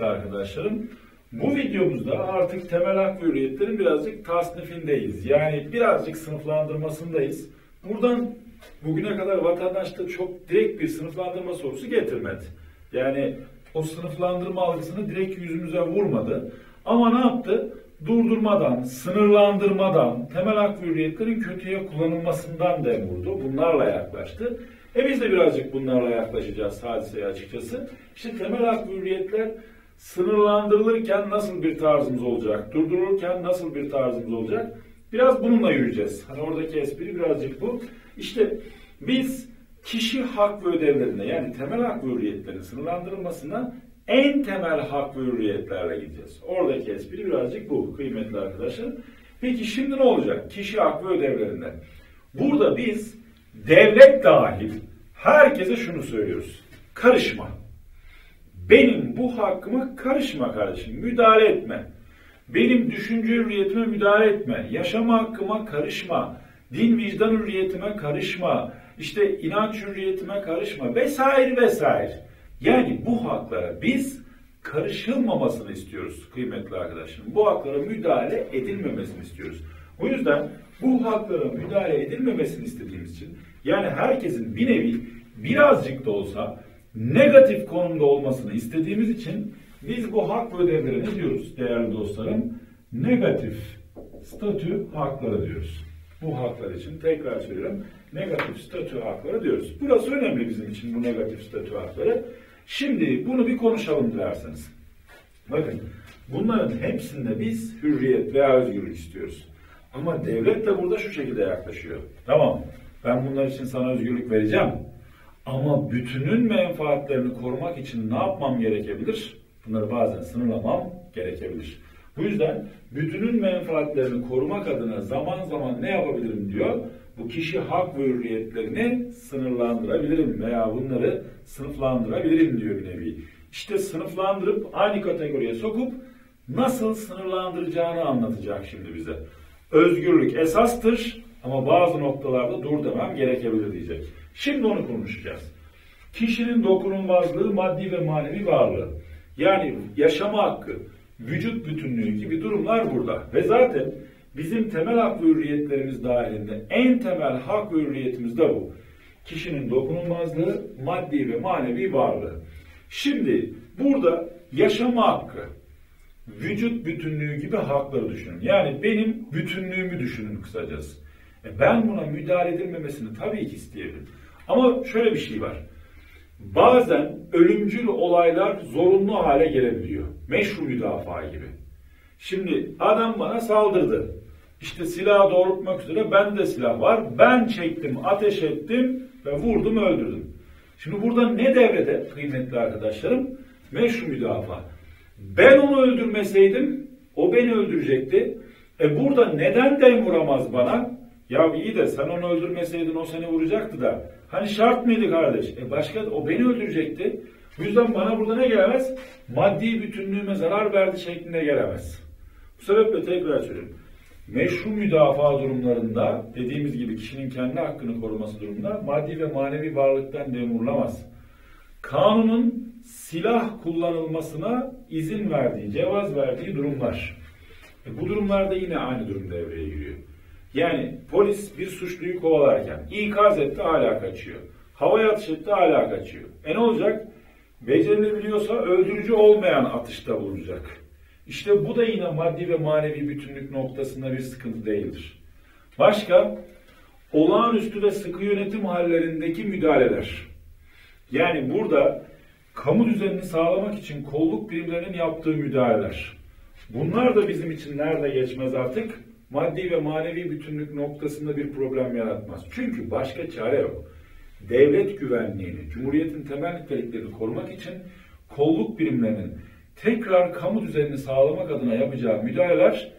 kıymetli arkadaşlarım. Bu videomuzda artık temel hak ve hürriyetlerin birazcık tasnifindeyiz. Yani birazcık sınıflandırmasındayız. Buradan bugüne kadar vatandaşta çok direkt bir sınıflandırma sorusu getirmedi. Yani o sınıflandırma algısını direkt yüzümüze vurmadı. Ama ne yaptı? Durdurmadan, sınırlandırmadan, temel hak ve hürriyetlerin kötüye kullanılmasından dem vurdu. Bunlarla yaklaştı. E biz de birazcık bunlarla yaklaşacağız hadiseye açıkçası. İşte temel hak ve hürriyetler sınırlandırılırken nasıl bir tarzımız olacak, durdurulurken nasıl bir tarzımız olacak? Biraz bununla yürüyeceğiz. Hani oradaki espri birazcık bu. İşte biz kişi hak ve ödevlerine yani temel hak ve hürriyetlerin sınırlandırılmasına en temel hak ve hürriyetlerle gideceğiz. Oradaki espri birazcık bu kıymetli arkadaşlar. Peki şimdi ne olacak? Kişi hak ve ödevlerinde. Burada biz devlet dahil herkese şunu söylüyoruz. Karışma. Benim bu hakkıma karışma kardeşim. Müdahale etme. Benim düşünce hürriyetime müdahale etme. Yaşama hakkıma karışma. Din vicdan hürriyetime karışma. İşte inanç hürriyetime karışma vesaire vesaire. Yani bu haklara biz karışılmamasını istiyoruz kıymetli arkadaşlarım. Bu haklara müdahale edilmemesini istiyoruz. O yüzden bu haklara müdahale edilmemesini istediğimiz için yani herkesin bir nevi birazcık da olsa negatif konumda olmasını istediğimiz için biz bu hak ve ödevlere ne diyoruz değerli dostlarım? Negatif statü hakları diyoruz. Bu haklar için tekrar söylüyorum. Negatif statü hakları diyoruz. Burası önemli bizim için bu negatif statü hakları. Şimdi bunu bir konuşalım dilerseniz. Bakın bunların hepsinde biz hürriyet veya özgürlük istiyoruz. Ama devlet de burada şu şekilde yaklaşıyor. Tamam ben bunlar için sana özgürlük vereceğim. Ama bütünün menfaatlerini korumak için ne yapmam gerekebilir? Bunları bazen sınırlamam gerekebilir. Bu yüzden bütünün menfaatlerini korumak adına zaman zaman ne yapabilirim diyor. Bu kişi hak ve hürriyetlerini sınırlandırabilirim veya bunları sınıflandırabilirim diyor bir nevi. İşte sınıflandırıp aynı kategoriye sokup nasıl sınırlandıracağını anlatacak şimdi bize. Özgürlük esastır ama bazı noktalarda dur demem gerekebilir diyecek. Şimdi onu konuşacağız. Kişinin dokunulmazlığı maddi ve manevi varlığı. Yani yaşama hakkı, vücut bütünlüğü gibi durumlar burada. Ve zaten bizim temel hak ve hürriyetlerimiz dahilinde en temel hak ve hürriyetimiz de bu. Kişinin dokunulmazlığı, maddi ve manevi varlığı. Şimdi burada yaşama hakkı, vücut bütünlüğü gibi hakları düşünün. Yani benim bütünlüğümü düşünün kısacası. E ben buna müdahale edilmemesini tabii ki isteyebilirim. Ama şöyle bir şey var. Bazen ölümcül olaylar zorunlu hale gelebiliyor. Meşru müdafaa gibi. Şimdi adam bana saldırdı. İşte silah doğrultmak üzere bende silah var. Ben çektim, ateş ettim ve vurdum, öldürdüm. Şimdi burada ne devrede kıymetli arkadaşlarım? Meşru müdafaa. Ben onu öldürmeseydim o beni öldürecekti. E burada neden dem vuramaz bana? Ya iyi de sen onu öldürmeseydin o seni vuracaktı da. Hani şart mıydı kardeş? E başka o beni öldürecekti. Bu yüzden bana burada ne gelemez? Maddi bütünlüğüme zarar verdi şeklinde gelemez. Bu sebeple tekrar söylüyorum. Meşru müdafaa durumlarında dediğimiz gibi kişinin kendi hakkını koruması durumunda maddi ve manevi varlıktan demurulamaz. Kanunun silah kullanılmasına izin verdiği, cevaz verdiği durumlar. E bu durumlarda yine aynı durum devreye giriyor. Yani polis bir suçluyu kovalarken ikaz etti hala kaçıyor. Havaya atış etti hala kaçıyor. E ne olacak? Becerilebiliyorsa öldürücü olmayan atışta bulunacak. İşte bu da yine maddi ve manevi bütünlük noktasında bir sıkıntı değildir. Başka, olağanüstü ve sıkı yönetim hallerindeki müdahaleler. Yani burada kamu düzenini sağlamak için kolluk birimlerinin yaptığı müdahaleler. Bunlar da bizim için nerede geçmez artık? Maddi ve manevi bütünlük noktasında bir problem yaratmaz. Çünkü başka çare yok. Devlet güvenliğini, Cumhuriyet'in temel niteliklerini korumak için kolluk birimlerinin tekrar kamu düzenini sağlamak adına yapacağı müdahaleler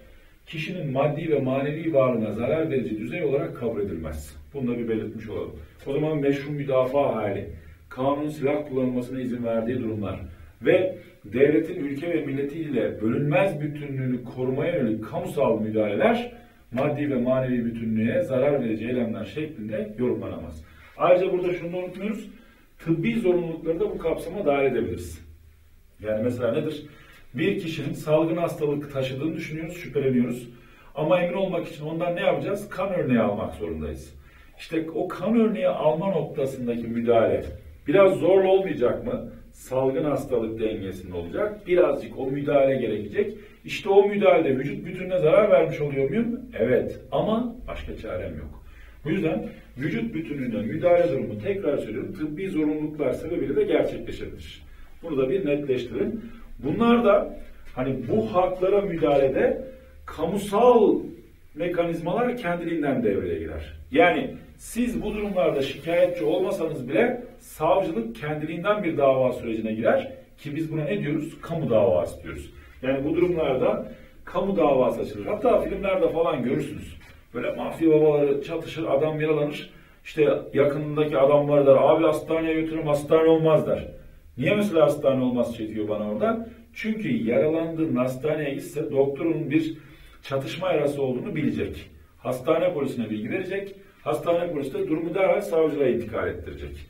kişinin maddi ve manevi varlığına zarar verici düzey olarak kabul edilmez. Bunu da bir belirtmiş olalım. O zaman meşru müdafaa hali, kanun silah kullanılmasına izin verdiği durumlar ve devletin ülke ve milletiyle bölünmez bütünlüğünü korumaya yönelik kamusal müdahaleler maddi ve manevi bütünlüğe zarar verici eylemler şeklinde yorumlanamaz. Ayrıca burada şunu da unutmuyoruz. Tıbbi zorunlulukları da bu kapsama dahil edebiliriz. Yani mesela nedir? Bir kişinin salgın hastalık taşıdığını düşünüyoruz, şüpheleniyoruz. Ama emin olmak için ondan ne yapacağız? Kan örneği almak zorundayız. İşte o kan örneği alma noktasındaki müdahale biraz zorlu olmayacak mı? Salgın hastalık dengesinde olacak. Birazcık o müdahale gerekecek. İşte o müdahalede vücut bütününe zarar vermiş oluyor muyum? Evet. Ama başka çarem yok. Bu yüzden vücut bütünlüğüne müdahale durumu tekrar söylüyorum tıbbi zorunluluklar sebebiyle de gerçekleşebilir. Bunu da bir netleştirin. Bunlar da hani bu haklara müdahalede kamusal mekanizmalar kendiliğinden devreye girer. Yani siz bu durumlarda şikayetçi olmasanız bile savcılık kendiliğinden bir dava sürecine girer ki biz buna ne diyoruz? Kamu davası diyoruz. Yani bu durumlarda kamu davası açılır. Hatta filmlerde falan görürsünüz. Böyle mafya babaları çatışır, adam yaralanır. İşte yakınındaki adamlar der, abi hastaneye götürün, hastane olmaz der. Niye mesela hastane olmaz çekiyor bana orada? Çünkü yaralandığın hastaneye gitse doktorun bir çatışma yarası olduğunu bilecek. Hastane polisine bilgi verecek. Hastane polisi de durumu derhal savcılığa intikal ettirecek.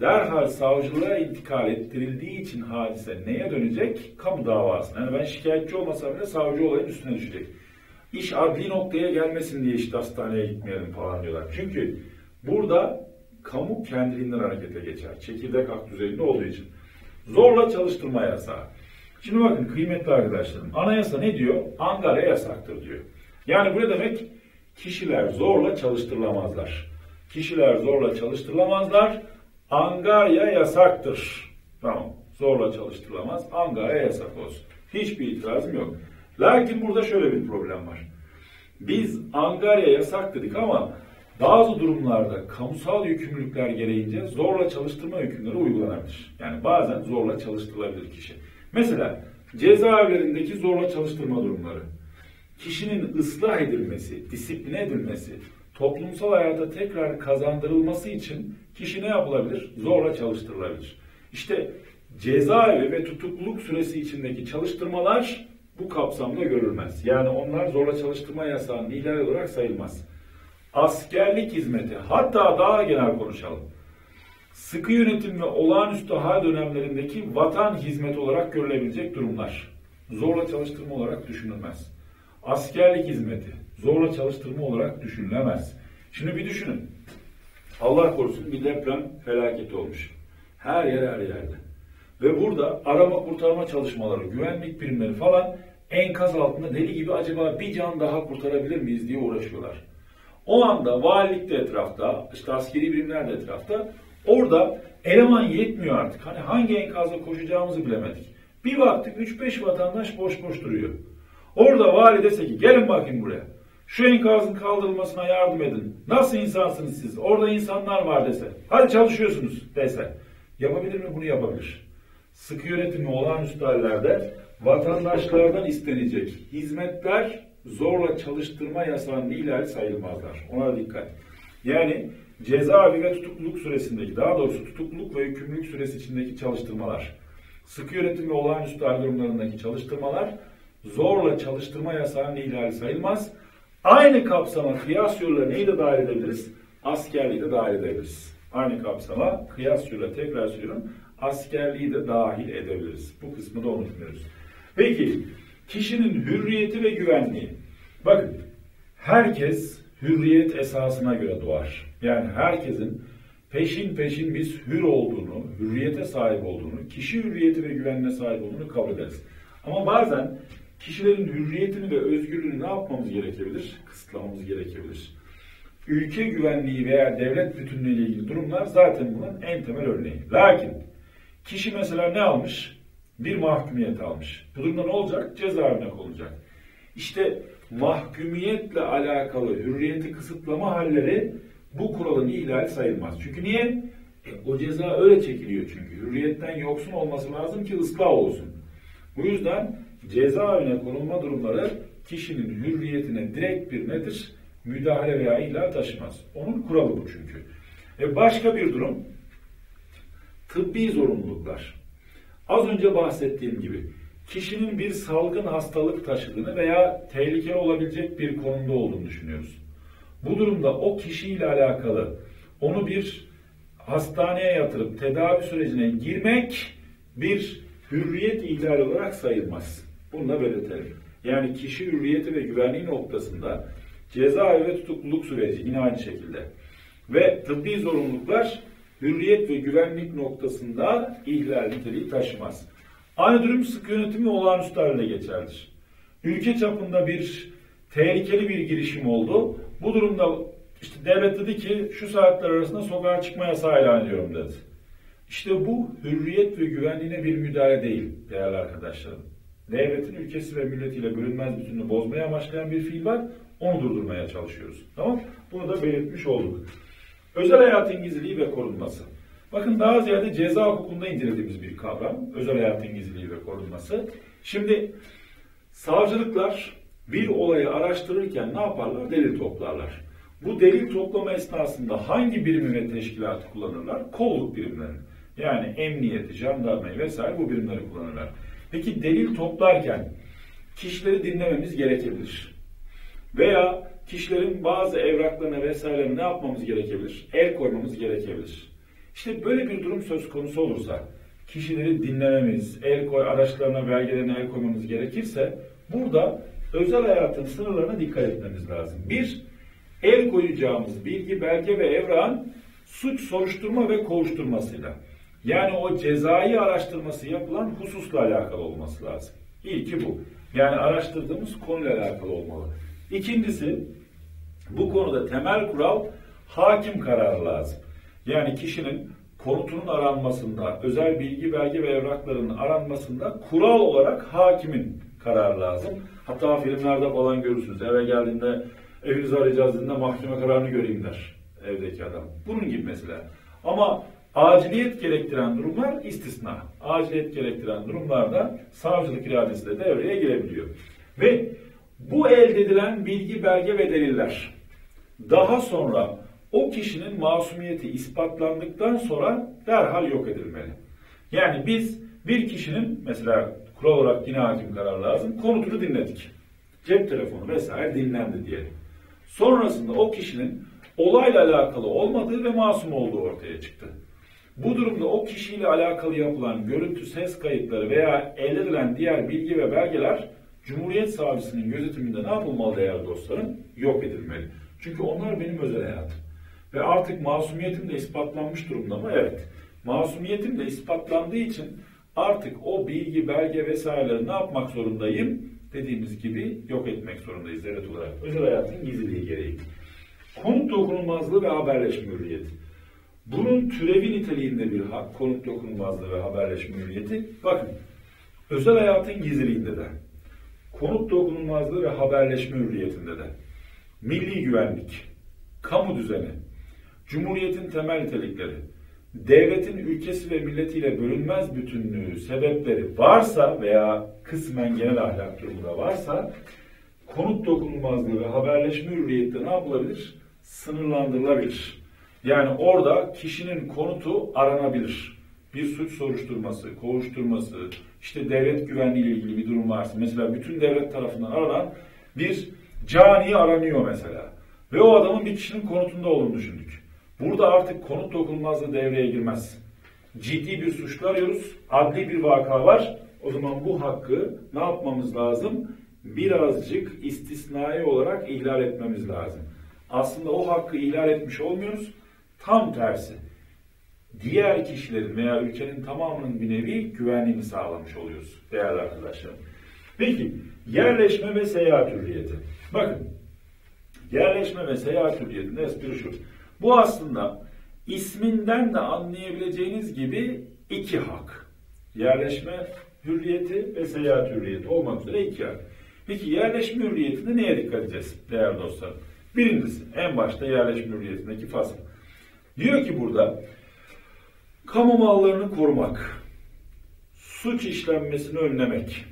Derhal savcılığa intikal ettirildiği için hadise neye dönecek? Kamu davasına. Yani ben şikayetçi olmasam bile savcı olayın üstüne düşecek. İş adli noktaya gelmesin diye işte hastaneye gitmeyelim falan diyorlar. Çünkü burada kamu kendiliğinden harekete geçer. Çekirdek hak düzeyinde olduğu için. Zorla çalıştırma yasağı. Şimdi bakın kıymetli arkadaşlarım, anayasa ne diyor? Angarya yasaktır diyor. Yani bu ne demek? Kişiler zorla çalıştırılamazlar. Kişiler zorla çalıştırılamazlar. Angarya yasaktır. Tamam. Zorla çalıştırılamaz. Angarya yasak olsun. Hiçbir itirazım yok. Lakin burada şöyle bir problem var. Biz angarya yasak dedik ama bazı durumlarda kamusal yükümlülükler gereğince zorla çalıştırma hükümleri uygulanabilir. Yani bazen zorla çalıştırılabilir kişi. Mesela cezaevlerindeki zorla çalıştırma durumları, kişinin ıslah edilmesi, disipline edilmesi, toplumsal hayata tekrar kazandırılması için kişi ne yapılabilir? Zorla çalıştırılabilir. İşte cezaevi ve tutukluluk süresi içindeki çalıştırmalar bu kapsamda görülmez. Yani onlar zorla çalıştırma yasağının ihlal olarak sayılmaz. Askerlik hizmeti, hatta daha genel konuşalım. Sıkı yönetim ve olağanüstü hal dönemlerindeki vatan hizmeti olarak görülebilecek durumlar. Zorla çalıştırma olarak düşünülmez. Askerlik hizmeti, zorla çalıştırma olarak düşünülemez. Şimdi bir düşünün. Allah korusun bir deprem felaketi olmuş. Her yer her yerde. Ve burada arama kurtarma çalışmaları, güvenlik birimleri falan enkaz altında deli gibi acaba bir can daha kurtarabilir miyiz diye uğraşıyorlar. O anda valilik de etrafta, işte askeri birimler de etrafta. Orada eleman yetmiyor artık. Hani hangi enkazda koşacağımızı bilemedik. Bir baktık 3-5 vatandaş boş boş duruyor. Orada vali dese ki gelin bakayım buraya. Şu enkazın kaldırılmasına yardım edin. Nasıl insansınız siz? Orada insanlar var dese. Hadi çalışıyorsunuz dese. Yapabilir mi? Bunu yapabilir. Sıkı yönetimi olağanüstü hallerde vatandaşlardan istenecek hizmetler zorla çalıştırma yasağının ihlali sayılmazlar. Ona dikkat. Yani cezaevi ve tutukluluk süresindeki, daha doğrusu tutukluluk ve yükümlülük süresi içindeki çalıştırmalar, sıkı yönetim ve olağanüstü hal durumlarındaki çalıştırmalar zorla çalıştırma yasağının ihlali sayılmaz. Aynı kapsama kıyas yoluyla neyi de dahil edebiliriz? Askerliği de dahil edebiliriz. Aynı kapsama kıyas yoluyla tekrar söylüyorum askerliği de dahil edebiliriz. Bu kısmı da unutmuyoruz. Peki kişinin hürriyeti ve güvenliği. Bakın herkes hürriyet esasına göre doğar. Yani herkesin peşin peşin biz hür olduğunu, hürriyete sahip olduğunu, kişi hürriyeti ve güvenliğine sahip olduğunu kabul ederiz. Ama bazen kişilerin hürriyetini ve özgürlüğünü ne yapmamız gerekebilir? Kısıtlamamız gerekebilir. Ülke güvenliği veya devlet bütünlüğü ile ilgili durumlar zaten bunun en temel örneği. Lakin kişi mesela ne almış? Bir mahkumiyet almış. Bu durumda ne olacak? Cezaevine konulacak. İşte mahkumiyetle alakalı hürriyeti kısıtlama halleri bu kuralın ihlali sayılmaz. Çünkü niye? E, o ceza öyle çekiliyor çünkü. Hürriyetten yoksun olması lazım ki ıslah olsun. Bu yüzden cezaevine konulma durumları kişinin hürriyetine direkt bir nedir? Müdahale veya ihlal taşımaz. Onun kuralı bu çünkü. E başka bir durum tıbbi zorunluluklar. Az önce bahsettiğim gibi kişinin bir salgın hastalık taşıdığını veya tehlikeli olabilecek bir konumda olduğunu düşünüyoruz. Bu durumda o kişiyle alakalı onu bir hastaneye yatırıp tedavi sürecine girmek bir hürriyet ihlali olarak sayılmaz. Bunu da belirtelim. Yani kişi hürriyeti ve güvenliği noktasında cezaevi ve tutukluluk süreci yine aynı şekilde. Ve tıbbi zorunluluklar hürriyet ve güvenlik noktasında ihlal niteliği taşımaz. Aynı durum sıkı yönetimi olağanüstü halde geçerlidir. Ülke çapında bir tehlikeli bir girişim oldu. Bu durumda işte devlet dedi ki şu saatler arasında sokağa çıkma yasağı ilan ediyorum dedi. İşte bu hürriyet ve güvenliğine bir müdahale değil değerli arkadaşlarım. Devletin ülkesi ve milletiyle bölünmez bütününü bozmaya amaçlayan bir fiil var. Onu durdurmaya çalışıyoruz. Tamam Bunu da belirtmiş olduk. Özel hayatın gizliliği ve korunması. Bakın daha ziyade ceza hukukunda incelediğimiz bir kavram. Özel hayatın gizliliği ve korunması. Şimdi savcılıklar bir olayı araştırırken ne yaparlar? Delil toplarlar. Bu delil toplama esnasında hangi birimi ve teşkilatı kullanırlar? Kolluk birimlerini. Yani emniyeti, jandarmayı vesaire bu birimleri kullanırlar. Peki delil toplarken kişileri dinlememiz gerekebilir. Veya kişilerin bazı evraklarına vesaire ne yapmamız gerekebilir? El koymamız gerekebilir. İşte böyle bir durum söz konusu olursa kişileri dinlememiz, el koy araçlarına, belgelerine el koymamız gerekirse burada özel hayatın sınırlarına dikkat etmemiz lazım. Bir, el koyacağımız bilgi, belge ve evran suç soruşturma ve kovuşturmasıyla. Yani o cezai araştırması yapılan hususla alakalı olması lazım. İlki bu. Yani araştırdığımız konuyla alakalı olmalı. İkincisi, bu konuda temel kural hakim kararı lazım. Yani kişinin konutunun aranmasında, özel bilgi, belge ve evraklarının aranmasında kural olarak hakimin kararı lazım. Hatta filmlerde falan görürsünüz. Eve geldiğinde evinizi arayacağız dediğinde mahkeme kararını göreyim der evdeki adam. Bunun gibi mesela. Ama aciliyet gerektiren durumlar istisna. Aciliyet gerektiren durumlarda savcılık iradesi de devreye girebiliyor. Ve bu elde edilen bilgi, belge ve deliller daha sonra o kişinin masumiyeti ispatlandıktan sonra derhal yok edilmeli. Yani biz bir kişinin mesela kural olarak yine hakim karar lazım konutunu dinledik. Cep telefonu vesaire dinlendi diyelim. Sonrasında o kişinin olayla alakalı olmadığı ve masum olduğu ortaya çıktı. Bu durumda o kişiyle alakalı yapılan görüntü, ses kayıtları veya elde edilen diğer bilgi ve belgeler Cumhuriyet Savcısının gözetiminde ne yapılmalı değerli dostlarım? Yok edilmeli. Çünkü onlar benim özel hayatım. Ve artık masumiyetim de ispatlanmış durumda mı? Evet. Masumiyetim de ispatlandığı için artık o bilgi, belge vesaireleri ne yapmak zorundayım? Dediğimiz gibi yok etmek zorundayız devlet olarak. Özel hayatın gizliliği gereği. Konut dokunulmazlığı ve haberleşme hürriyeti. Bunun türevi niteliğinde bir hak, konut dokunulmazlığı ve haberleşme hürriyeti. Bakın, özel hayatın gizliliğinde de, konut dokunulmazlığı ve haberleşme hürriyetinde de, milli güvenlik, kamu düzeni, cumhuriyetin temel nitelikleri, devletin ülkesi ve milletiyle bölünmez bütünlüğü sebepleri varsa veya kısmen genel ahlak durumunda varsa konut dokunulmazlığı ve haberleşme hürriyette ne yapılabilir? Sınırlandırılabilir. Yani orada kişinin konutu aranabilir. Bir suç soruşturması, kovuşturması, işte devlet güvenliği ile ilgili bir durum varsa, mesela bütün devlet tarafından aranan bir cani aranıyor mesela. Ve o adamın bir kişinin konutunda olduğunu düşündük. Burada artık konut dokunulmazlığı devreye girmez. Ciddi bir suçlu arıyoruz, adli bir vaka var. O zaman bu hakkı ne yapmamız lazım? Birazcık istisnai olarak ihlal etmemiz lazım. Aslında o hakkı ihlal etmiş olmuyoruz. Tam tersi. Diğer kişilerin veya ülkenin tamamının bir nevi güvenliğini sağlamış oluyoruz değerli arkadaşlarım. Peki yerleşme ve seyahat hürriyeti. Bakın yerleşme ve seyahat hürriyetinin espri şu. Bu aslında isminden de anlayabileceğiniz gibi iki hak. Yerleşme hürriyeti ve seyahat hürriyeti olmak üzere iki hak. Peki yerleşme hürriyetinde neye dikkat edeceğiz değerli dostlar? Birincisi en başta yerleşme hürriyetindeki fasıl. Diyor ki burada kamu mallarını korumak, suç işlenmesini önlemek,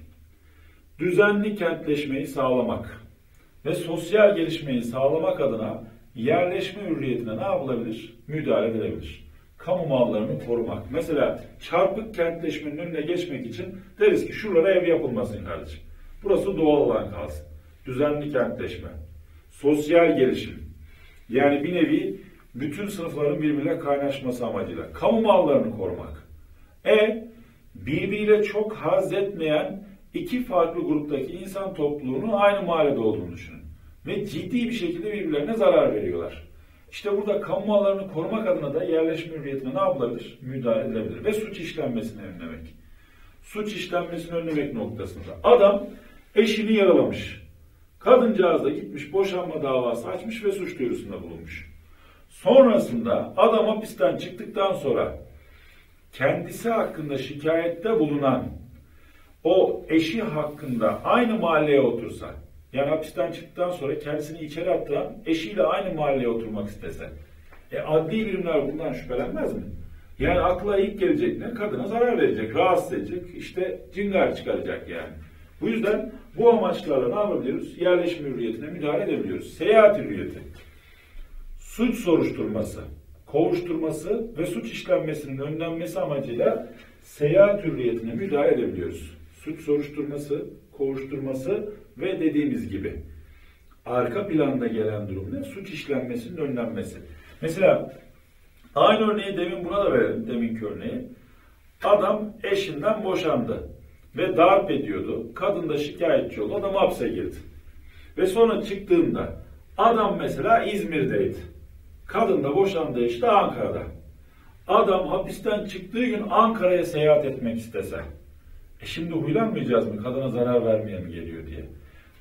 düzenli kentleşmeyi sağlamak ve sosyal gelişmeyi sağlamak adına yerleşme hürriyetine ne yapılabilir? Müdahale edilebilir. Kamu mallarını korumak. Mesela çarpık kentleşmenin önüne geçmek için deriz ki şuralara ev yapılmasın kardeşim. Burası doğal olan kalsın. Düzenli kentleşme. Sosyal gelişim. Yani bir nevi bütün sınıfların birbirine kaynaşması amacıyla. Kamu mallarını korumak. E birbiriyle çok haz etmeyen iki farklı gruptaki insan topluluğunu aynı mahallede olduğunu düşünün. Ve ciddi bir şekilde birbirlerine zarar veriyorlar. İşte burada kamu mallarını korumak adına da yerleşme hürriyetine ne yapılabilir? Müdahale edilebilir. Ve suç işlenmesini önlemek. Suç işlenmesini önlemek noktasında. Adam eşini yaralamış. Kadıncağız da gitmiş boşanma davası açmış ve suç duyurusunda bulunmuş. Sonrasında adam hapisten çıktıktan sonra kendisi hakkında şikayette bulunan o eşi hakkında aynı mahalleye otursa, yani hapisten çıktıktan sonra kendisini içeri attıran eşiyle aynı mahalleye oturmak istese, e, adli birimler bundan şüphelenmez mi? Yani akla ilk gelecek ne? Kadına zarar verecek, rahatsız edecek, işte cingar çıkaracak yani. Bu yüzden bu amaçlarla ne yapabiliyoruz? Yerleşme hürriyetine müdahale edebiliyoruz. Seyahat hürriyeti, suç soruşturması, kovuşturması ve suç işlenmesinin önlenmesi amacıyla seyahat hürriyetine müdahale edebiliyoruz. Suç soruşturması, kovuşturması ve dediğimiz gibi arka planda gelen durum ne? Suç işlenmesinin önlenmesi. Mesela aynı örneği demin buna da verelim, deminki örneği. Adam eşinden boşandı ve darp ediyordu. Kadın da şikayetçi oldu, adam hapse girdi. Ve sonra çıktığında adam mesela İzmir'deydi. Kadın da boşandığı işte Ankara'da. Adam hapisten çıktığı gün Ankara'ya seyahat etmek istese. E şimdi huylanmayacağız mı? Kadına zarar vermeye mi geliyor diye.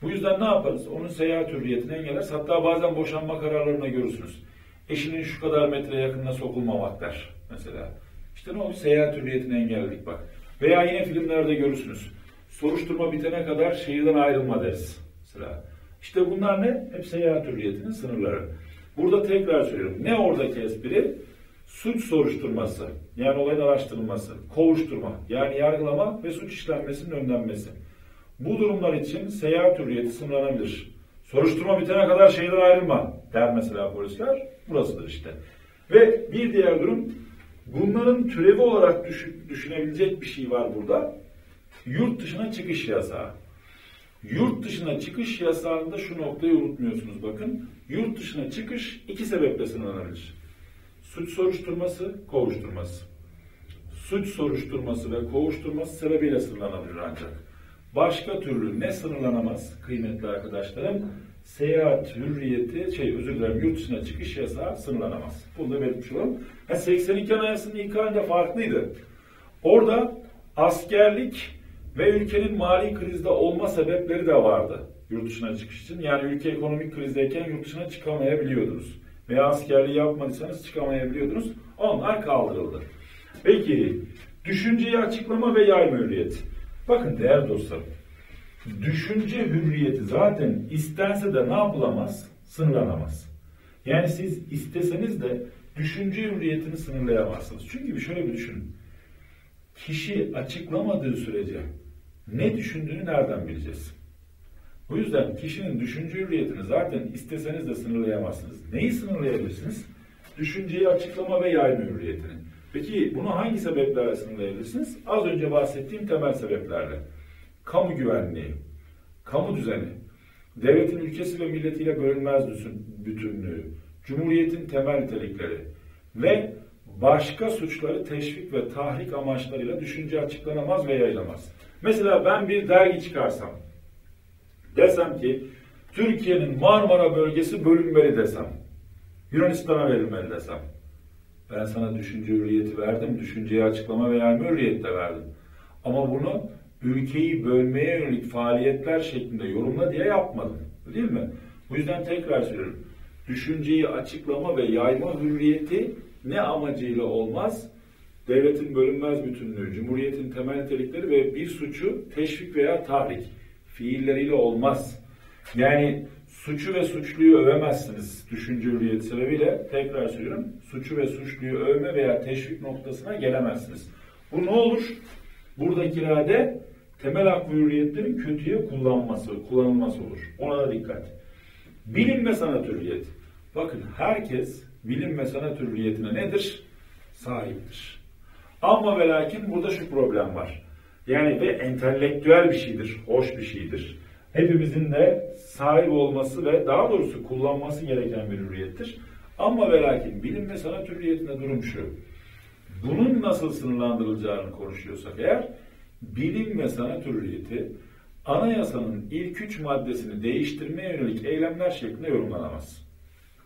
Bu yüzden ne yaparız? Onun seyahat hürriyetini engelleriz. Hatta bazen boşanma kararlarında görürsünüz. Eşinin şu kadar metre yakınına sokulmamak der mesela. İşte ne oldu? Seyahat hürriyetini engelledik bak. Veya yine filmlerde görürsünüz. Soruşturma bitene kadar şehirden ayrılma deriz. Mesela. İşte bunlar ne? Hep seyahat hürriyetinin sınırları. Burada tekrar söylüyorum. Ne oradaki espri? Suç soruşturması, yani olayın araştırılması, kovuşturma, yani yargılama ve suç işlenmesinin önlenmesi. Bu durumlar için seyahat hürriyeti sınırlanabilir. Soruşturma bitene kadar şehirden ayrılma der mesela polisler. Burasıdır işte. Ve bir diğer durum, bunların türevi olarak düşünebilecek bir şey var burada. Yurt dışına çıkış yasağı. Yurt dışına çıkış yasağında şu noktayı unutmuyorsunuz bakın. Yurt dışına çıkış iki sebeple sınırlanabilir. Suç soruşturması, kovuşturması. Suç soruşturması ve kovuşturması sebebiyle sınırlanabilir ancak. Başka türlü ne sınırlanamaz kıymetli arkadaşlarım? Seyahat hürriyeti, şey özür dilerim yurt dışına çıkış yasağı sınırlanamaz. Bunu da belirtmiş olalım. Ha, 82 Anayasası'nın ilk halinde farklıydı. Orada askerlik ve ülkenin mali krizde olma sebepleri de vardı yurt dışına çıkış için. Yani ülke ekonomik krizdeyken yurt dışına çıkamayabiliyordunuz. Veya askerliği yapmadıysanız çıkamayabiliyordunuz. Onlar kaldırıldı. Peki, düşünceyi açıklama ve yayma hürriyeti. Bakın değerli dostlarım, düşünce hürriyeti zaten istense de ne yapılamaz? Sınırlanamaz. Yani siz isteseniz de düşünce hürriyetini sınırlayamazsınız. Çünkü şöyle bir düşünün. Kişi açıklamadığı sürece ne düşündüğünü nereden bileceğiz? Bu yüzden kişinin düşünce hürriyetini zaten isteseniz de sınırlayamazsınız. Neyi sınırlayabilirsiniz? Düşünceyi açıklama ve yayma hürriyetini. Peki bunu hangi sebeplerle sınırlayabilirsiniz? Az önce bahsettiğim temel sebeplerle. Kamu güvenliği, kamu düzeni, devletin ülkesi ve milletiyle bölünmez bütünlüğü, cumhuriyetin temel nitelikleri ve başka suçları teşvik ve tahrik amaçlarıyla düşünce açıklanamaz ve yayılamaz. Mesela ben bir dergi çıkarsam, desem ki Türkiye'nin Marmara bölgesi bölünmeli desem, Yunanistan'a verilmeli desem, ben sana düşünce hürriyeti verdim, düşünceyi açıklama ve yayma hürriyeti de verdim. Ama bunu ülkeyi bölmeye yönelik faaliyetler şeklinde yorumla diye yapmadım. Değil mi? Bu yüzden tekrar söylüyorum. Düşünceyi açıklama ve yayma hürriyeti ne amacıyla olmaz? Devletin bölünmez bütünlüğü, cumhuriyetin temel nitelikleri ve bir suçu teşvik veya tahrik fiilleriyle olmaz. Yani suçu ve suçluyu övemezsiniz düşünce hürriyeti sebebiyle tekrar söylüyorum. Suçu ve suçluyu övme veya teşvik noktasına gelemezsiniz. Bu ne olur? Buradaki irade temel hak ve hürriyetlerin kötüye kullanması, kullanılması olur. Ona da dikkat. Bilim ve sanat hürriyeti. Bakın herkes bilim ve sanat hürriyetine nedir? Sahiptir. Ama ve lakin burada şu problem var. Yani ve entelektüel bir şeydir, hoş bir şeydir. Hepimizin de sahip olması ve daha doğrusu kullanması gereken bir hürriyettir. Ama ve lakin bilim ve sanat hürriyetinde durum şu. bunun nasıl sınırlandırılacağını konuşuyorsak eğer bilim ve sanat hürriyeti anayasanın ilk üç maddesini değiştirmeye yönelik eylemler şeklinde yorumlanamaz.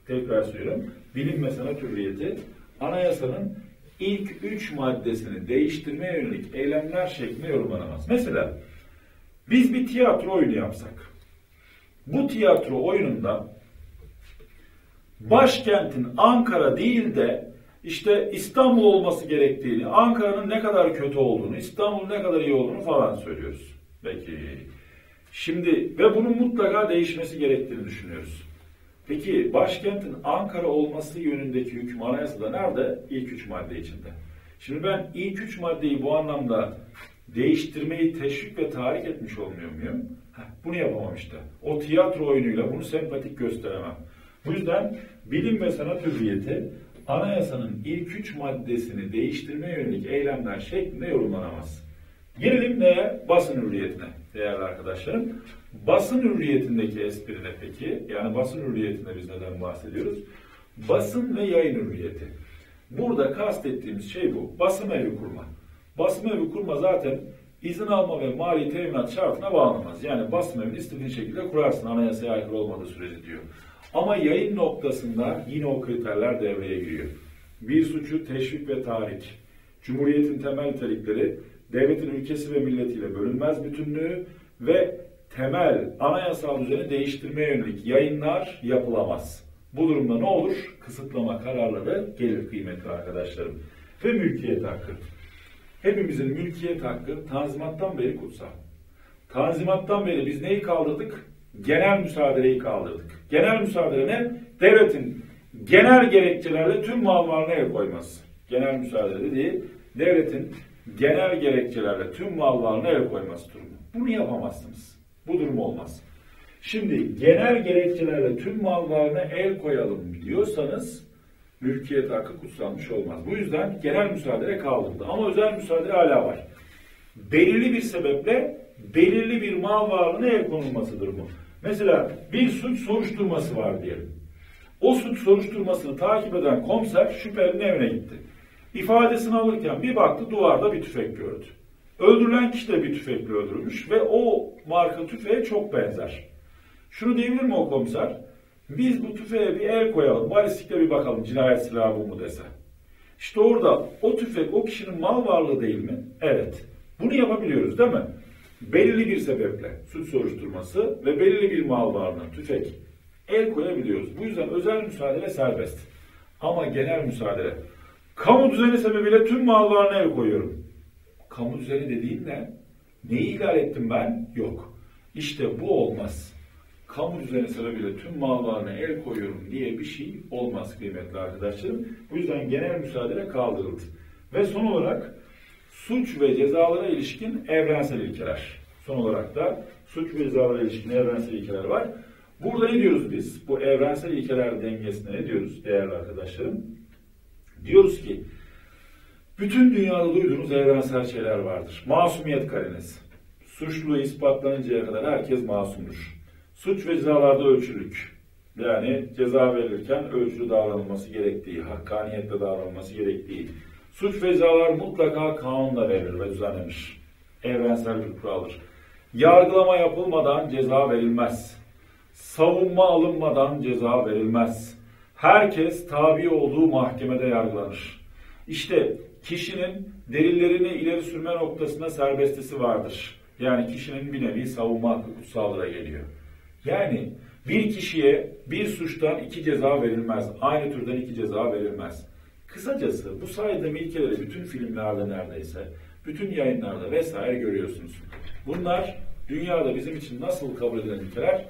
Tekrar söylüyorum. Bilim ve sanat hürriyeti anayasanın ilk üç maddesini değiştirmeye yönelik eylemler şeklinde yorumlanamaz. Mesela biz bir tiyatro oyunu yapsak. Bu tiyatro oyununda başkentin Ankara değil de işte İstanbul olması gerektiğini, Ankara'nın ne kadar kötü olduğunu, İstanbul'un ne kadar iyi olduğunu falan söylüyoruz. Peki. Şimdi ve bunun mutlaka değişmesi gerektiğini düşünüyoruz. Peki başkentin Ankara olması yönündeki hüküm anayasada nerede? İlk üç madde içinde. Şimdi ben ilk üç maddeyi bu anlamda değiştirmeyi teşvik ve tahrik etmiş olmuyor muyum? Heh, bunu yapamam işte. O tiyatro oyunuyla bunu sempatik gösteremem. Bu yüzden bilim ve sanat hürriyeti anayasanın ilk üç maddesini değiştirmeye yönelik eylemler şeklinde yorumlanamaz. Gelelim neye? Basın hürriyetine değerli arkadaşlarım. Basın hürriyetindeki espri ne peki? Yani basın hürriyetinde biz neden bahsediyoruz? Basın ve yayın hürriyeti. Burada kastettiğimiz şey bu. Basım evi kurma. Basım evi kurma zaten izin alma ve mali teminat şartına bağlanmaz. Yani basım evini istediğin şekilde kurarsın anayasaya aykırı olmadığı sürece diyor. Ama yayın noktasında yine o kriterler devreye giriyor. Bir suçu teşvik ve tahrik, Cumhuriyetin temel nitelikleri, devletin ülkesi ve milletiyle bölünmez bütünlüğü ve temel anayasal düzeni değiştirmeye yönelik yayınlar yapılamaz. Bu durumda ne olur? Kısıtlama kararları gelir kıymetli arkadaşlarım. Ve mülkiyet hakkı. Hepimizin mülkiyet hakkı Tanzimat'tan beri kutsal. Tanzimat'tan beri biz neyi kaldırdık? Genel müsaadeyi kaldırdık. Genel müsaade ne? Devletin genel gerekçelerle tüm mal varlığına el koyması. Genel müsaade dediği devletin genel gerekçelerle tüm mal varlığına el koyması durumu. Bunu yapamazsınız. Bu durum olmaz. Şimdi genel gerekçelerle tüm mal varlığına el koyalım diyorsanız mülkiyet hakkı kutsanmış olmaz. Bu yüzden genel müsaade kaldırıldı. Ama özel müsaade hala var. Belirli bir sebeple belirli bir mal varlığına el konulması durumu. Mesela bir suç soruşturması var diyelim. O suç soruşturmasını takip eden komiser şüphelinin evine gitti. İfadesini alırken bir baktı duvarda bir tüfek gördü. Öldürülen kişi de bir tüfekle öldürülmüş ve o marka tüfeğe çok benzer. Şunu diyebilir mi o komiser? Biz bu tüfeğe bir el koyalım, balistikle bir bakalım cinayet silahı bu mu dese. İşte orada o tüfek o kişinin mal varlığı değil mi? Evet. Bunu yapabiliyoruz değil mi? Belirli bir sebeple suç soruşturması ve belirli bir mal varlığına tüfek el koyabiliyoruz. Bu yüzden özel müsaade serbest. Ama genel müsaade kamu düzeni sebebiyle tüm mal varlığına el koyuyorum. Kamu düzeni dediğin ne? Neyi ihlal ettim ben? Yok. İşte bu olmaz. Kamu düzeni sebebiyle tüm mallarına el koyuyorum diye bir şey olmaz kıymetli arkadaşlarım. Bu yüzden genel müsaade kaldırıldı. Ve son olarak suç ve cezalara ilişkin evrensel ilkeler. Son olarak da suç ve cezalara ilişkin evrensel ilkeler var. Burada ne diyoruz biz? Bu evrensel ilkeler dengesine ne diyoruz değerli arkadaşlarım? Diyoruz ki bütün dünyada duyduğunuz evrensel şeyler vardır. Masumiyet karinesi. Suçluluğu ispatlanıncaya kadar herkes masumdur. Suç ve cezalarda ölçülük. Yani ceza verilirken ölçülü davranılması gerektiği, hakkaniyetle davranılması gerektiği. Suç ve cezalar mutlaka kanunla verilir ve düzenlenir. Evrensel bir kuraldır. Yargılama yapılmadan ceza verilmez. Savunma alınmadan ceza verilmez. Herkes tabi olduğu mahkemede yargılanır. İşte kişinin delillerini ileri sürme noktasında serbestisi vardır. Yani kişinin bir nevi savunma hakkı kutsallığa geliyor. Yani bir kişiye bir suçtan iki ceza verilmez. Aynı türden iki ceza verilmez. Kısacası bu saydığım ilkeleri bütün filmlerde neredeyse, bütün yayınlarda vesaire görüyorsunuz. Bunlar dünyada bizim için nasıl kabul edilen ilkeler?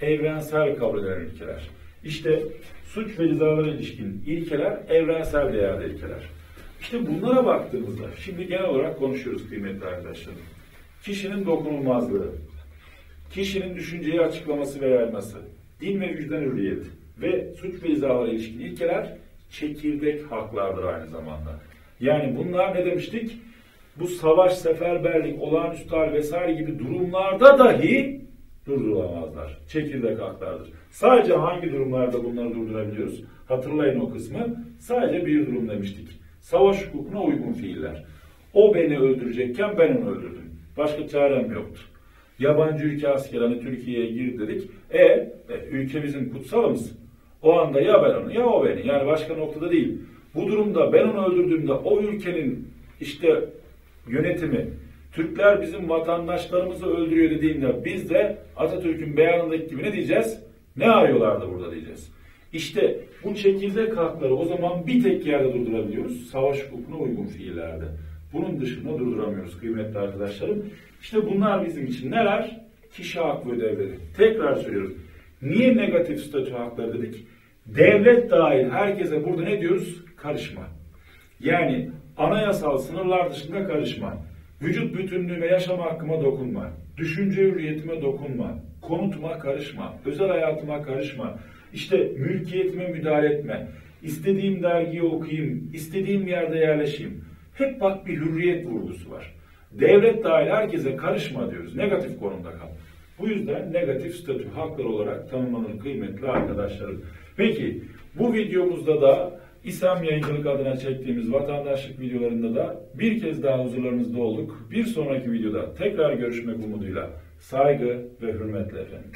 Evrensel kabul edilen ilkeler. İşte suç ve cezalara ilişkin ilkeler evrensel değerde ilkeler. İşte bunlara baktığımızda, şimdi genel olarak konuşuyoruz kıymetli arkadaşlarım. Kişinin dokunulmazlığı, kişinin düşünceyi açıklaması ve yayması, din ve vicdan hürriyeti ve suç ve cezalara ilişkin ilkeler çekirdek haklardır aynı zamanda. Yani bunlar ne demiştik? Bu savaş, seferberlik, olağanüstü hal vesaire gibi durumlarda dahi durdurulamazlar. Çekirdek haklardır. Sadece hangi durumlarda bunları durdurabiliyoruz? Hatırlayın o kısmı. Sadece bir durum demiştik. Savaş hukukuna uygun fiiller. O beni öldürecekken ben onu öldürdüm. Başka çarem yoktu. Yabancı ülke askeri hani Türkiye'ye gir dedik. E, e ülke bizim kutsalımız. O anda ya ben onu ya o beni. Yani başka noktada değil. Bu durumda ben onu öldürdüğümde o ülkenin işte yönetimi, Türkler bizim vatandaşlarımızı öldürüyor dediğinde biz de Atatürk'ün beyanındaki gibi ne diyeceğiz? Ne arıyorlardı burada diyeceğiz. İşte bu çekirdek hakları o zaman bir tek yerde durdurabiliyoruz. Savaş hukukuna uygun fiillerde. Bunun dışında durduramıyoruz kıymetli arkadaşlarım. İşte bunlar bizim için neler? Kişi hak ve ödevleri. Tekrar söylüyorum. Niye negatif statü hakları dedik? Devlet dahil herkese burada ne diyoruz? Karışma. Yani anayasal sınırlar dışında karışma. Vücut bütünlüğü ve yaşam hakkıma dokunma. Düşünce hürriyetime dokunma. Konutuma karışma. Özel hayatıma karışma. İşte mülkiyetime müdahale etme. İstediğim dergiyi okuyayım. istediğim yerde yerleşeyim. Hep bak bir hürriyet vurgusu var. Devlet dahil herkese karışma diyoruz. Negatif konumda kal. Bu yüzden negatif statü haklar olarak tanımlanır kıymetli arkadaşlarım. Peki bu videomuzda da İslam Yayıncılık adına çektiğimiz vatandaşlık videolarında da bir kez daha huzurlarınızda olduk. Bir sonraki videoda tekrar görüşmek umuduyla saygı ve hürmetle efendim.